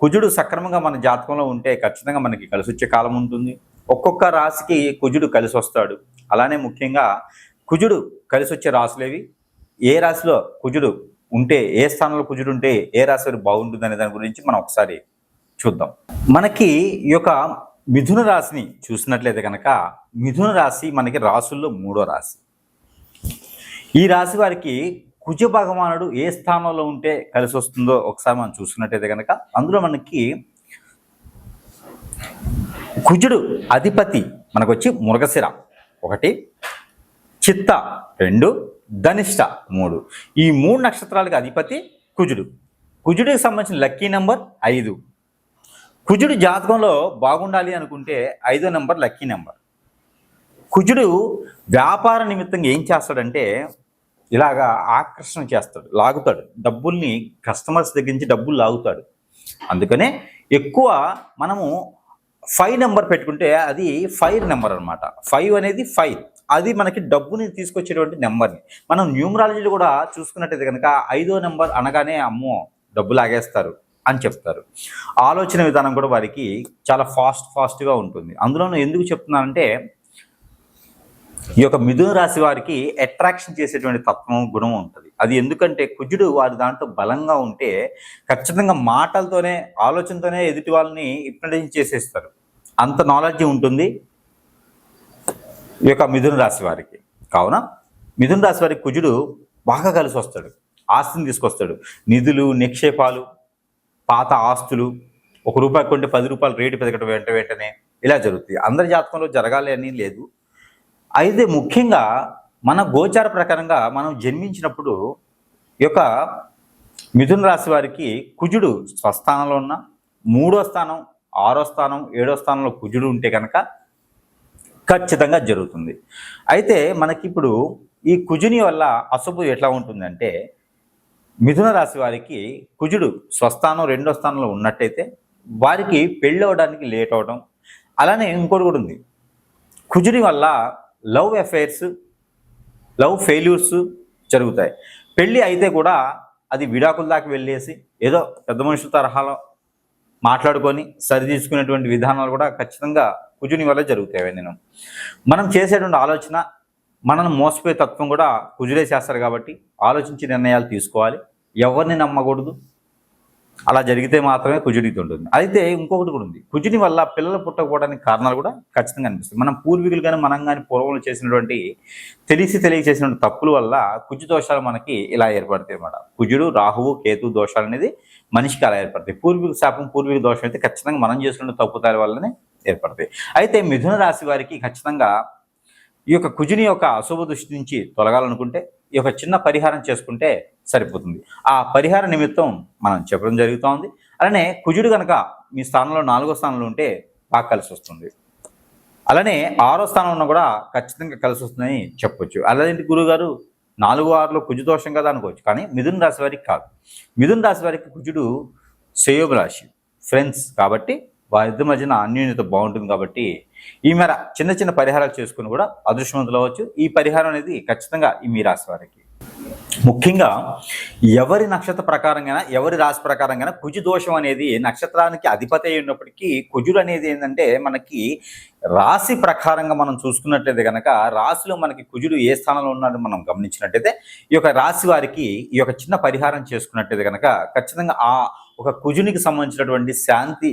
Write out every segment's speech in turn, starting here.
కుజుడు సక్రమంగా మన జాతకంలో ఉంటే ఖచ్చితంగా మనకి కలిసి వచ్చే కాలం ఉంటుంది. ఒక్కొక్క రాశికి కుజుడు కలిసి వస్తాడు అలానే ముఖ్యంగా కుజుడు కలిసి వచ్చే రాశులేవి? ఏ రాశిలో కుజుడు ఉంటే ఏ స్థానంలో కుజుడు ఉంటే ఏ రాశి వారికి బాగుంటుంది అనే దాని గురించి మనం ఒకసారి చూద్దాం. మనకి ఈ యొక్క మిథున రాశిని చూసినట్లయితే కనుక మిథున రాశి మనకి రాసుల్లో మూడో రాశి. ఈ రాశి వారికి కుజ భగవానుడు ఏ స్థానంలో ఉంటే కలిసి వస్తుందో ఒకసారి మనం చూసుకున్నట్టయితే కనుక అందులో మనకి కుజుడు అధిపతి మనకు వచ్చి మృగశిర ఒకటి చిత్త రెండు ధనిష్ట మూడు. ఈ మూడు నక్షత్రాలకు అధిపతి కుజుడు. కుజుడికి సంబంధించిన లక్కీ నెంబర్ ఐదు. కుజుడు జాతకంలో బాగుండాలి అనుకుంటే ఐదో నెంబర్ లక్కీ నెంబర్. కుజుడు వ్యాపార నిమిత్తంగా ఏం చేస్తాడంటే ఇలాగా ఆకర్షణ చేస్తాడు లాగుతాడు. డబ్బుల్ని కస్టమర్స్ దగ్గర నుంచి డబ్బులు లాగుతాడు. అందుకనే ఎక్కువ మనము ఫైవ్ నెంబర్ పెట్టుకుంటే అది ఫైర్ నెంబర్ అనమాట ఫైవ్ అనేది ఫైవ్ అది మనకి డబ్బుని తీసుకొచ్చేటువంటి నెంబర్ని మనం న్యూమరాలజీలో కూడా చూసుకున్నట్టయితే కనుక ఐదో నెంబర్ అనగానే అమ్మో డబ్బు లాగేస్తారు అని చెప్తారు. ఆలోచన విధానం కూడా వారికి చాలా ఫాస్ట్ ఫాస్ట్గా ఉంటుంది. అందులోనూ ఎందుకు చెప్తున్నానంటే ఈ యొక్క మిథున రాశి వారికి అట్రాక్షన్ చేసేటువంటి తత్వం గుణం ఉంటుంది. అది ఎందుకంటే కుజుడు వారి దాంట్లో బలంగా ఉంటే ఖచ్చితంగా మాటలతోనే ఆలోచనతోనే ఎదుటి వాళ్ళని హిప్నటైజ్ చేసేస్తారు. అంత నాలెడ్జ్ ఉంటుంది ఈ యొక్క మిథున రాశి వారికి. కావున మిథున రాశి వారికి కుజుడు బాగా కలిసి వస్తాడు. ఆస్తిని తీసుకొస్తాడు. నిధులు నిక్షేపాలు పాత ఆస్తులు ఒక రూపాయి కొంటే పది రూపాయలు రేటు పెరగడం వెంట వెంటనే ఇలా జరుగుతుంది అందరి జాతకంలో జరగాలి అని లేదు. అయితే ముఖ్యంగా మన గోచార ప్రకారంగా మనం జన్మించినప్పుడు ఈ యొక్క మిథున రాశి వారికి కుజుడు స్వస్థానంలో ఉన్న మూడో స్థానం ఆరో స్థానం ఏడో స్థానంలో కుజుడు ఉంటే కనుక ఖచ్చితంగా జరుగుతుంది. అయితే మనకి ఇప్పుడు ఈ కుజుని వల్ల అశుభం ఎట్లా ఉంటుందంటే మిథున రాశి వారికి కుజుడు స్వస్థానం రెండో స్థానంలో ఉన్నట్టయితే వారికి పెళ్ళి అవ్వడానికి లేట్ అవడం అలానే ఇంకోటి కూడా ఉంది. కుజుని వల్ల లవ్ అఫైర్స్ లవ్ ఫెయిల్యూర్స్ జరుగుతాయి. పెళ్ళి అయితే కూడా అది విడాకుల దాకా వెళ్ళేసి ఏదో పెద్ద మనుషుల తరహాలో మాట్లాడుకొని సరిదీసుకునేటువంటి విధానాలు కూడా ఖచ్చితంగా కుజుని వల్ల జరుగుతాయి నేను మనం చేసేటువంటి ఆలోచన మనల్ని మోసపోయే తత్వం కూడా కుజులే చేస్తారు కాబట్టి ఆలోచించి నిర్ణయాలు తీసుకోవాలి. ఎవరిని నమ్మకూడదు అలా జరిగితే మాత్రమే కుజుడికి ఉంటుంది. అయితే ఇంకొకటి కూడా ఉంది. కుజుని వల్ల పిల్లలు పుట్టకపోవడానికి కారణాలు కూడా ఖచ్చితంగా అనిపిస్తుంది మనం పూర్వీకులు కానీ మనం కానీ పూర్వంలో చేసినటువంటి తెలిసి తెలియచేసినటువంటి తప్పుల వల్ల కుజు దోషాలు మనకి ఇలా ఏర్పడతాయి అన్నమాట. కుజుడు రాహువు కేతు దోషాలు అనేది మనిషికి అలా ఏర్పడతాయి. పూర్వీకు శాపం పూర్వీకు దోషం అయితే ఖచ్చితంగా మనం చేసుకున్న తప్పుతాల వల్లనే ఏర్పడతాయి. అయితే మిథున రాశి వారికి ఖచ్చితంగా ఈ యొక్క కుజుని యొక్క అశుభ దృష్టి నుంచి తొలగాలనుకుంటే ఈ యొక్క చిన్న పరిహారం చేసుకుంటే సరిపోతుంది. ఆ పరిహార నిమిత్తం మనం చెప్పడం జరుగుతోంది. అలానే కుజుడు కనుక మీ స్థానంలో నాలుగో స్థానంలో ఉంటే బాగా కలిసి వస్తుంది. అలానే ఆరో స్థానంలో ఉన్నా కూడా ఖచ్చితంగా కలిసి వస్తుందని చెప్పొచ్చు. అలాంటి గురువు గారు నాలుగు ఆరులో కుజుదోషం కదా అనుకోవచ్చు. కానీ మిథున రాశి వారికి కాదు. మిథున రాశి వారికి కుజుడు సంయోగ రాశి ఫ్రెండ్స్ కాబట్టి వారిద్దరి మధ్యన అన్యోన్యత బాగుంటుంది కాబట్టి ఈ మేర చిన్న చిన్న పరిహారాలు చేసుకుని కూడా అదృష్టవంతులు అవ్వచ్చు. ఈ పరిహారం అనేది ఖచ్చితంగా ఈ మీ రాశి వారికి. ముఖ్యంగా ఎవరి నక్షత్ర ప్రకారంగా ఎవరి రాశి ప్రకారంగా కుజు దోషం అనేది నక్షత్రానికి అధిపతి అయి ఉన్నప్పటికీ కుజుడు అనేది ఏంటంటే మనకి రాశి ప్రకారంగా మనం చూసుకున్నట్లయితే కనుక రాశిలో మనకి కుజుడు ఏ స్థానంలో ఉన్నాడో మనం గమనించినట్టయితే ఈ యొక్క రాశి వారికి ఈ యొక్క చిన్న పరిహారం చేసుకున్నట్టయితే కనుక ఖచ్చితంగా ఆ ఒక కుజునికి సంబంధించినటువంటి శాంతి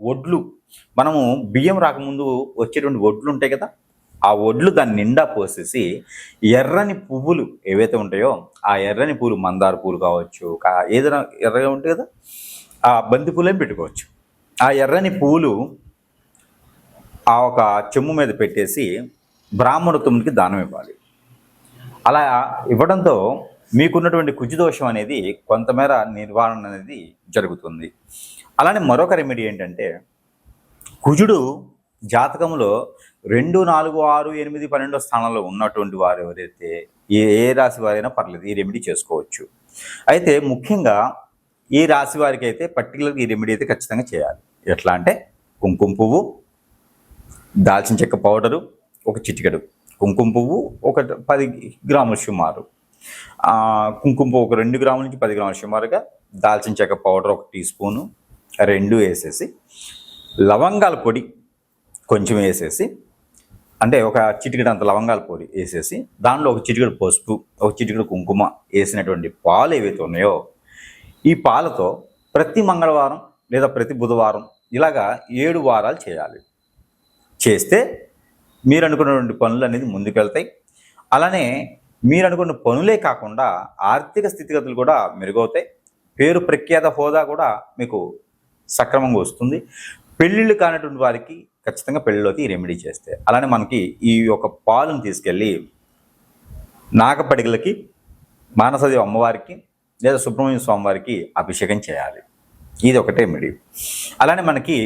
ఒడ్లు మనము బియ్యం రాకముందు వచ్చేటువంటి ఒడ్లు ఉంటాయి కదా ఆ ఒడ్లు దాని నిండా పోసేసి ఎర్రని పువ్వులు ఏవైతే ఉంటాయో ఆ ఎర్రని పూలు మందార పూలు కావచ్చు ఏదైనా ఎర్రగా ఉంటాయి కదా ఆ బంతి పూలేం పెట్టుకోవచ్చు. ఆ ఎర్రని పూలు ఆ ఒక చెమ్ము మీద పెట్టేసి బ్రాహ్మణోత్తమునికి దానం ఇవ్వాలి. అలా ఇవ్వడంతో మీకున్నటువంటి కుజుదోషం అనేది కొంతమేర నిర్వహణ అనేది జరుగుతుంది. అలానే మరొక రెమెడీ ఏంటంటే కుజుడు జాతకంలో రెండు నాలుగు ఆరు ఎనిమిది పన్నెండో స్థానంలో ఉన్నటువంటి వారు ఎవరైతే ఏ ఏ రాశి వారైనా పర్లేదు ఈ రెమెడీ చేసుకోవచ్చు. అయితే ముఖ్యంగా ఈ రాశి వారికి అయితే పర్టికులర్గా ఈ రెమెడీ అయితే ఖచ్చితంగా చేయాలి. ఎట్లా అంటే కుంకుమ పువ్వు దాల్చిన చెక్క పౌడరు ఒక చిటికెడు. కుంకుమ పువ్వు ఒక పది గ్రాముల సుమారు. కుంకుమ ఒక రెండు గ్రాముల నుంచి పది గ్రాముల సుమారుగా దాల్చిన చెక్క పౌడర్ ఒక టీ స్పూను రెండు వేసేసి లవంగాల పొడి కొంచెం వేసేసి అంటే ఒక చిటికెడు అంత లవంగాల పొడి వేసేసి దానిలో ఒక చిటికెడు పసుపు ఒక చిటికెడు కుంకుమ వేసినటువంటి పాలు ఏవైతే ఉన్నాయో ఈ పాలతో ప్రతి మంగళవారం లేదా ప్రతి బుధవారం ఇలాగా ఏడు వారాలు చేయాలి. చేస్తే మీరు అనుకున్నటువంటి పనులు అనేది ముందుకెళ్తాయి. అలానే మీరు అనుకున్న పనులే కాకుండా ఆర్థిక స్థితిగతులు కూడా మెరుగవుతాయి. పేరు ప్రఖ్యాత హోదా కూడా మీకు సక్రమంగా వస్తుంది. పెళ్ళిళ్ళు కానటువంటి వారికి ఖచ్చితంగా పెళ్ళిలోకి రెమెడీ చేస్తే. అలానే మనకి ఈ యొక్క పాలను తీసుకెళ్ళి నాగపడిగలకి మానసదేవి అమ్మవారికి లేదా సుబ్రహ్మణ్య స్వామి వారికి అభిషేకం చేయాలి. ఇది ఒకటే మిడి అలానే మనకి